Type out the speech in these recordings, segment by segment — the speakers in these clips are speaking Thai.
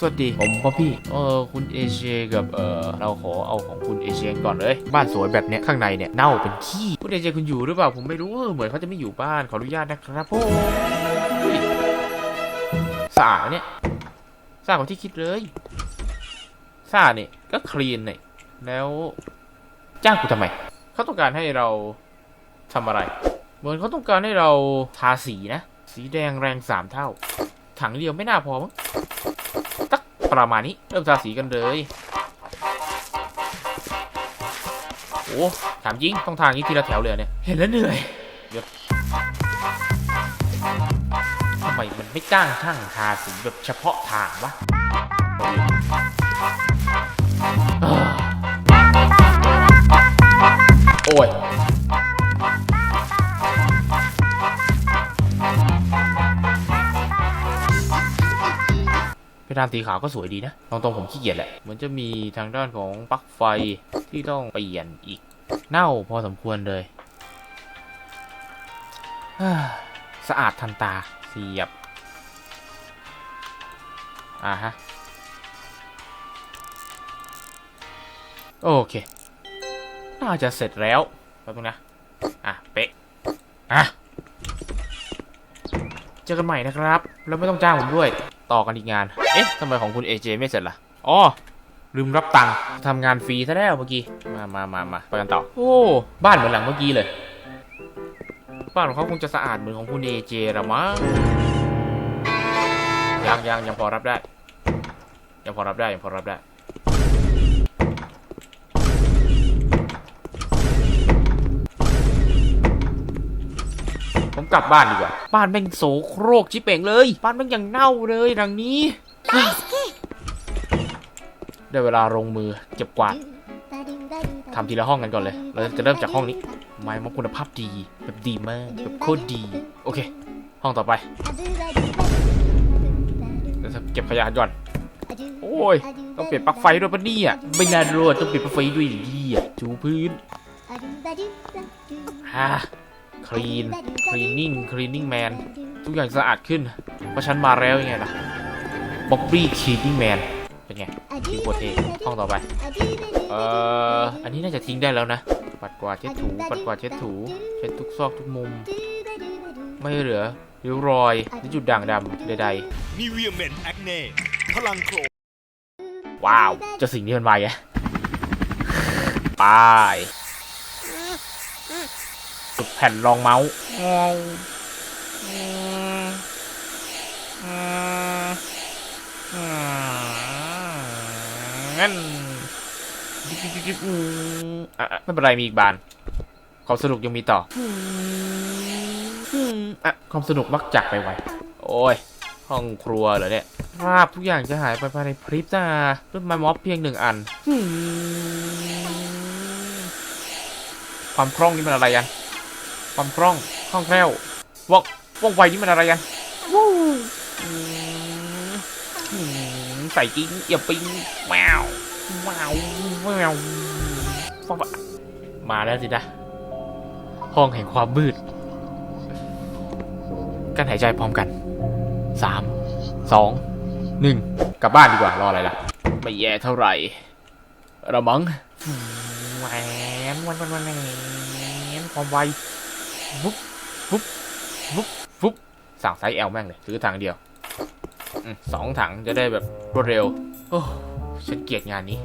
สวัสดีผมพ่อพี่เออคุณเอเชียกับเออเราขอเอาของคุณเอเชียก่อนเลย บ้านสวยแบบเนี้ยข้างในเนี่ยเน่าเป็นขี้คุณเอเชียคุณอยู่หรือเปล่าผมไม่รู้เออเหมือนเขาจะไม่อยู่บ้านขออนุญาตนะครับโอ้ยสะอาดนะเนี่ยสะอาดกว่าที่คิดเลยสะอาดเนี่ยก็คลีนเนี่ยแล้วจ้างกูทำไมเขาต้องการให้เราทำอะไร เหมือนเขาต้องการให้เราทาสีนะ สีแดงแรงสามเท่า ถังเดียวไม่น่าพอมั้ง ตักประมาณนี้เริ่มทาสีกันเลยโอ้ถามจริงต้องทาอย่างนี้ทีละแถวเลยเหรอเนี่ยเห็นแล้วเหนื่อยเดี๋ยวทำไมมันไม่จ้างช่างทาสีแบบเฉพาะทางวะเอ้อโอ้ย ดานสีขาวก็สวยดีนะตรงตรงๆผมขี้เกียจแหละ เหมือนจะมีทางด้านของปลั๊กไฟที่ต้องเปลี่ยนอีก เน่าพอสมควรเลย สะอาดทันตาเสียบ อ่าฮะ โอเค น่าจะเสร็จแล้วแป๊บนึงนะ อะ เป๊ะ อะ เจอกันใหม่นะครับ แล้วไม่ต้องจ้างผมด้วย ต่อกันอีกงาน เอ๊ะทำไมของคุณ AJ ไม่เสร็จล่ะอ๋อลืมรับตังค์ทำงานฟรีซะแล้วเมื่อกี้ มามามามาไปกันต่อ โอ้ บ้านเหมือนหลังเมื่อกี้เลย บ้านของเขาคงจะสะอาดเหมือนของคุณ AJ ละมั้งยังยังยังพอรับได้ ยังพอรับได้ยังพอรับได้ กลับบ้านดีกว่า บ้านแม่งโสโครกชิบเป่งเลย บ้านแม่งยังเน่าเลยหลังนี้ได้เวลาลงมือเก็บกวาดทำทีละห้องกันก่อนเลย เราจะเริ่มจากห้องนี้ ไม้มอคุณภาพดี แบบดีมากแบบโคตรดี โอเค ห้องต่อไปเดี๋ยวเก็บขยะก่อน โอ้ย ต้องเปลี่ยนปลั๊กไฟด้วยปะเนี่ยไม่น่ารอดต้องเปลี่ยนปลั๊กไฟด้วยดีอะจูพื้นฮ่า คลีนคลีนนิ่งคลีนนิ่งแมนทุกอย่างสะอาดขึ้น เพราะฉันมาแล้วยังไงล่ะบ๊อบบี้คลีนนิ่งแมนเป็นไงทิ้งโปรเทห้องต่อไป เอ่อ อันนี้น่าจะทิ้งได้แล้วนะ ปัดกวาดเช็ดถู ปัดกวาดเช็ดถู เช็ดทุกซอกทุกมุม ไม่เหลือริ้วรอยหรือจุดด่างดำใดนิเวียเมนแอคเน่พลังโครๆว้าว เจะสิ่งนี้มันมาไงไปจุด แผ่นรองเมาส์งั้นอะไม่เป็นไรมีอีกบาน ความสนุกยังมีต่ออะความสนุกมักจากไปไวโอ้ย ห้องครัวเหรอเนี่ย ภาพทุกอย่างจะหายไปภายในพริบตาด้วยไม้ม็อบเพียงหนึ่งอัน ความคล่องนี่มันอะไรกัน ความคล่องคล่องแคล่วว่องว่องไวนี่มันอะไรกันวู้อืมอืมใส่กิ้งเอียบปิงแววแววแววฟอบะมาแล้วสินะ ห้องแห่งความมืดการหายใจพร้อมกันสามสองหนึ่งกลับบ้านดีกว่ารออะไรล่ะ ไม่แย่เท่าไหร่ระมังแหวนแหวนแหวนแหวนแหวนความไว วุบวุบวุบวุบสั่งไซส์แอลแม่งเลยซื้อถังเดียวสองถังจะได้แบบรวดเร็ว โอ้ฉันเกลียดงานนี้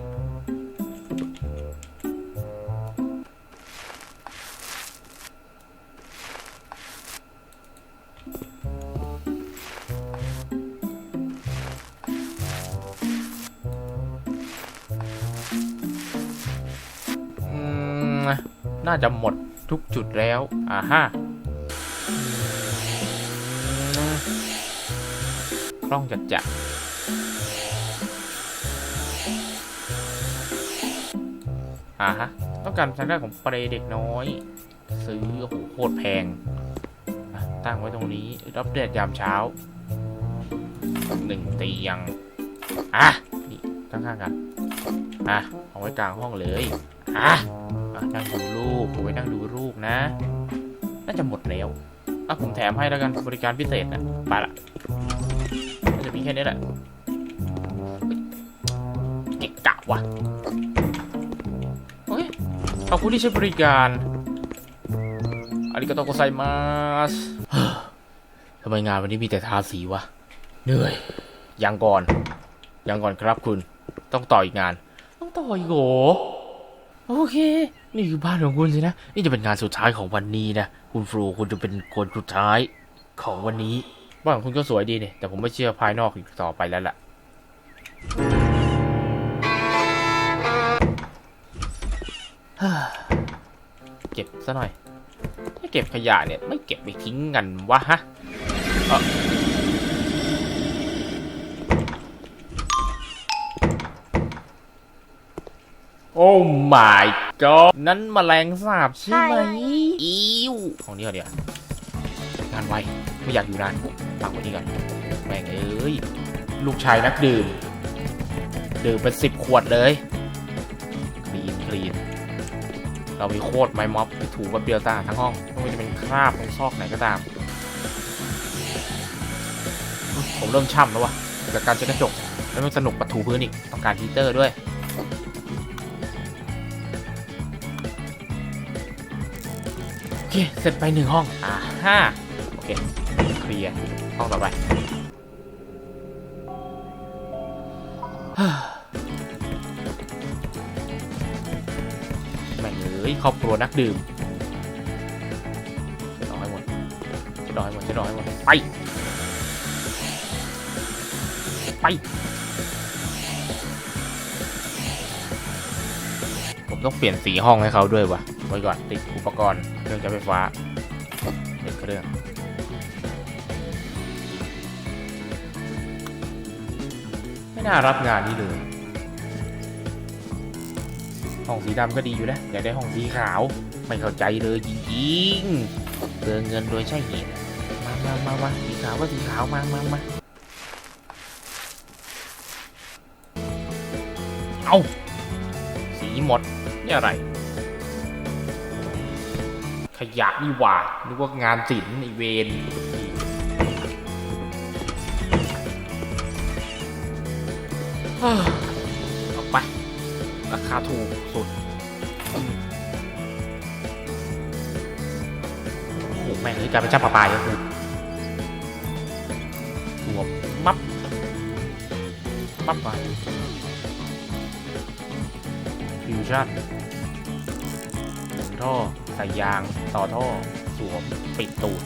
น่าจะหมด ทุกจุดแล้ว อ่าฮะอืมกล้องจัดจัดอ่าฮะ ต้องการทางด้านของเปรย์เด็กน้อย ซื้อโอ้โหโคตรแพง ตั้งไว้ตรงนี้ รับแดดยามเช้า หนึ่งเตียง อะ นี่ข้างๆกัน อะ เอาไว้กลางห้องเลย อะ นั่งดูรูปผมไปนั่งดูรูปนะ น่าจะหมดแล้วอะผมแถมให้แล้วกันบริการพิเศษนะไปละน่าจะมีแค่นี้แหละเก๊กะวะโอเคขอบคุณที่ใช้บริการอาริกาโตโกไซมาสทำไมงานวันนี้มีแต่ทาสีวะ เหนื่อย ยังก่อน ยังก่อนครับคุณ ต้องต่ออีกงาน ต้องต่ออีกโหโอเค นี่คือบ้านของคุณสินะ นี่จะเป็นงานสุดท้ายของวันนี้นะ คุณฟลูคุณจะเป็นคนสุดท้ายของวันนี้ บ้านของคุณก็สวยดีเนี่ยแต่ผมไม่เชื่อภายนอกอีกต่อไปแล้วล่ะ เก็บซะหน่อย ถ้าเก็บขยะเนี่ย ไม่เก็บไปทิ้งกันวะฮะเอ่อ โอ้ my god นั้นแมลงสาบใช่ไหมอิวของนี้ก่อนเดี๋ยวงานไวไม่อยากอยู่นานปักไว้นี่ก่อนแม่งเอ้ยลูกชายนักดื่ม ดื่มเป็นสิบขวดเลยคลีนคลีนเรามีโคตรไม้ม็อบที่ถูแป๊บเดียวตาทั้งห้องไม่ว่าจะเป็นคราบตรงซอกไหนก็ตาม ผมเริ่มช่ำแล้ววะกับการเช็ดกระจกแล้วมันสนุกปัดถูพื้นอีกต้องการฮีเตอร์ด้วย เค เสร็จไปหนึ่งห้อง อ่าห้าโอเค เคลียร์ ห้องต่อไป แม่งเอ้ยครอบครัวนักดื่มจะดอให้หมดจะดอให้หมดจะดอให้หมด ไป ไป ผมต้องเปลี่ยนสีห้องให้เขาด้วยวะ ไว้ก่อนติดอุปกรณ์เครื่องใช้ไฟฟ้าหนึ่งเครื่องไม่น่ารับงานนี้เลยห้องสีดำก็ดีอยู่นะอยากได้ห้องสีขาว ไม่เข้าใจเลยจริงๆเปลืองเงินโดยใช่เหตุมามามามาสีขาวก็สีขาวมามามาเอาสีหมด นี่อะไร ยะนี่หว่านึกว่างานศิลป์ไอเวนเอาไป ราคาถูกสุดโอ้โหแม่งเลยกลายเป็นเจ้าปลาปลายแล้วกูหัวมับ มับไปฟิวชั่นท่อ ส่ยางต่อท่อสวมปิดตูด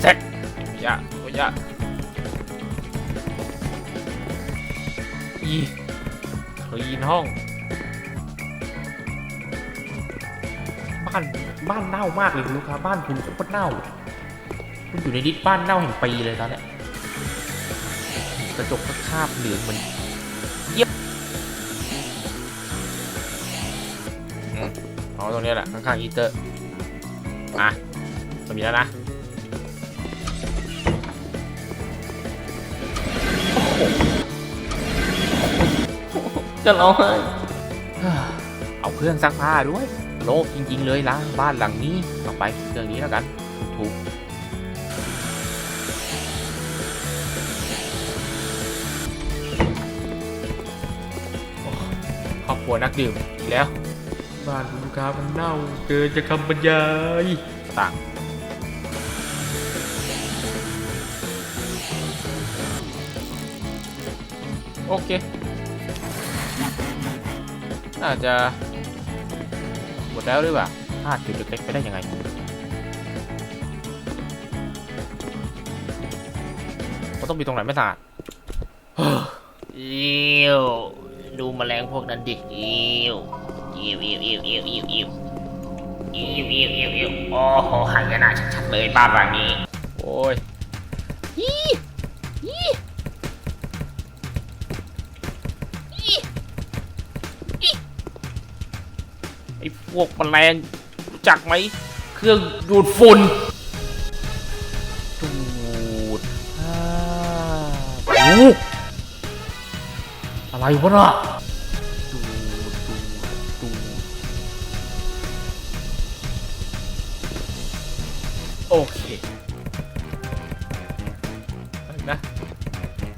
เสร็จยะโอ้ยะอีคลีนห้อง บ้านบ้านเน่ามากเลยคุณลูกค้าบ้านคุณโคตรเน่า คุณอยู่ในดิสบ้านเน่าแห่งปีเลยตอนเนี้ยกระจกก็คราบเหลืองเหมือน มเอาตรงนี้แหละข้างๆฮีเตอร์มาจะมีแล้วนะจะร้องไห้เอาเครื่องซักผ้าด้วย โลกจริง ๆ เลยล้างบ้านหลังนี้ต่อไปเครื่องนี้แล้วกันถูกครอบครัวนักดื่มอีกแล้ว บ้านคุณลูกค้ามันเน่าเกินจะคำบรรยายต่างโอเค น่าจะหมดแล้วหรือเปล่าพลาดจุดเล็กๆไปได้ยังไงมันต้องมีตรงไหนไม่สะอาดอิวดูแมลงพวกนั้นดิอิว อิวอิวอิวอิวอิวอิวอิวอิวอิวอิวโอ้โหหายนะชัดๆเลยบ้านหลังนี้ โอ้ยอีอีอีอีไอ้พวกแมลงรู้จักไหม เครื่องดูดฝุ่นดูดอ่าโอ้อะไรวะน่ะ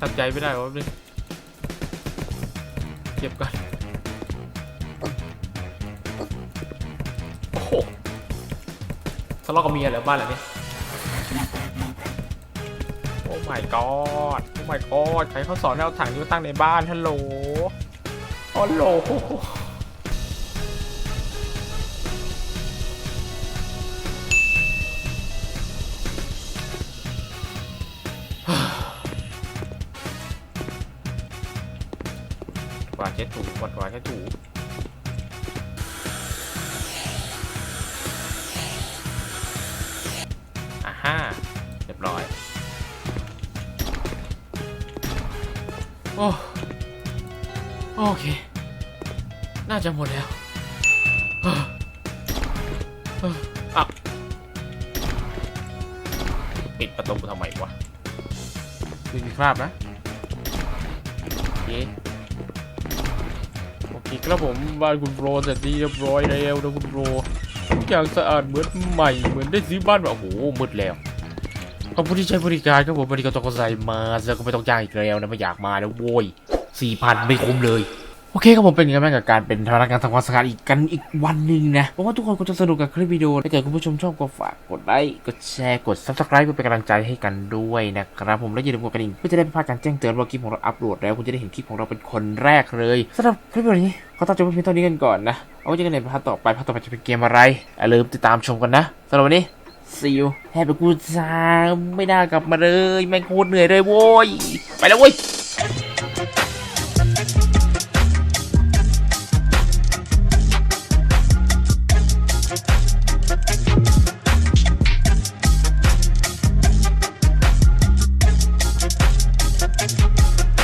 ทำใจไม่ได้วะนี่เก็บก่อนโอ้โหทะเลาะกับเมียเหรอบ้านหลังนี้โอ้ my god โอ้ my god ใครเขาสอนให้เอาถังนี้มาตั้งในบ้านฮัลโหลฮัลโหล กวาดเช็ดถูกวาดกวาดเช็ดถูอ่าฮ่าเรียบร้อย โอ้โอเค น่าจะหมดแล้วเอ้อเอ้ออะปิดประตูทำไมวะไม่มีคราบนะเย้โอีกครับผมบ้านคุณโปรเสร็จดีเรียบร้อยแล้วนะคุณโปรทุกอย่างสะอาดเหมือนใหม่เหมือนได้ซื้อบ้านแบบโอ้โหมืดแล้วขอบคุณที่ใช้บริการครับผมบริการตกใจมาแล้วก็ไม่ต้องจ้างอีกแล้วนะไม่อยากมาแล้วโว้ยสี่พันไม่คุ้มเลย โอเคครับผมเป็นยังไงกับการเป็นพนักงานทำความสะอาดอีกกันอีกวันหนึ่งนะผมว่าทุกคนคงจะสนุกกับคลิปวิดีโอถ้าเกิดคุณผู้ชมชอบก็ฝากกดไลค์กดแชร์กด subscribe เพื่อเป็นกำลังใจให้กันด้วยนะครับผมและอย่าลืมกดกระดิ่งเพื่อจะได้ไม่พลาดการแจ้งเตือนว่าคลิปของเราอัปโหลดแล้วคุณจะได้เห็นคลิปของเราเป็นคนแรกเลยสำหรับคลิปวันนี้ขอตัดจบเพียงเท่านี้กันก่อนนะเอาไว้เจอกันในพาร์ทต่อไปพาร์ทต่อไปจะเป็นเกมอะไรอย่าลืมติดตามชมกันนะสำหรับวันนี้ see you แฮปปี้กูซาไม่น่ากลับมาเลยแม่งโคตรเหนื่อยเลยโว้ยไปแล้วเว้ย